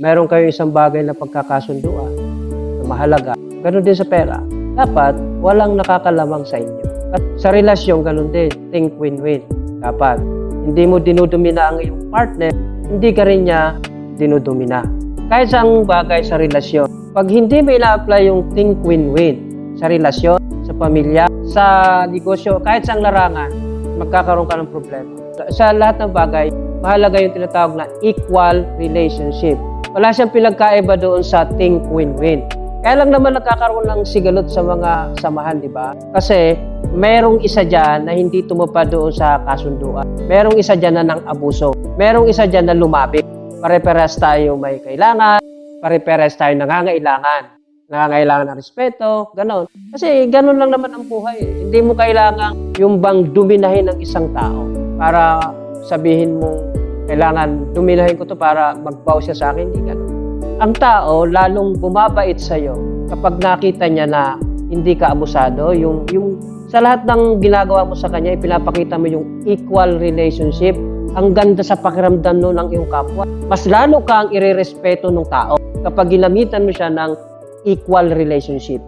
meron kayo isang bagay na pagkakasunduan na mahalaga, ganun din sa pera. Dapat walang nakakalamang sa inyo. At sa relasyon, ganun din. Think win-win. Dapat. Hindi mo dinudumina ang iyong partner, hindi ka rin niya dinudumina. Kahit sa ang bagay sa relasyon, pag hindi mo ina-apply yung think win-win sa relasyon, sa pamilya, sa negosyo, kahit sa larangan, magkakaroon ka ng problema. Sa lahat ng bagay, mahalaga yung tinatawag na equal relationship. Wala siyang pinagkaiba doon sa think win-win. Kaya lang naman nagkakaroon ng sigalot sa mga samahan, di ba? Kasi merong isa dyan na hindi tumupad doon sa kasunduan. Merong isa dyan na nang abuso. Merong isa dyan na lumapit. Pare-parehas tayo may kailangan. Pare-parehas tayo nangangailangan. Nangangailangan ng respeto, ganon. Kasi ganon lang naman ang buhay. eh. Hindi mo kailangan yung bang duminahin ng isang tao para sabihin mo, kailangan duminahin ko to para magbaw siya sa akin. Hindi ganon ang tao lalong bumabait sa iyo kapag nakita niya na hindi ka abusado, yung yung sa lahat ng ginagawa mo sa kanya, ipinapakita mo yung equal relationship. Ang ganda sa pakiramdam no ng iyong kapwa. Mas lalo kang irerespeto ng tao kapag ginamitan mo siya ng equal relationship.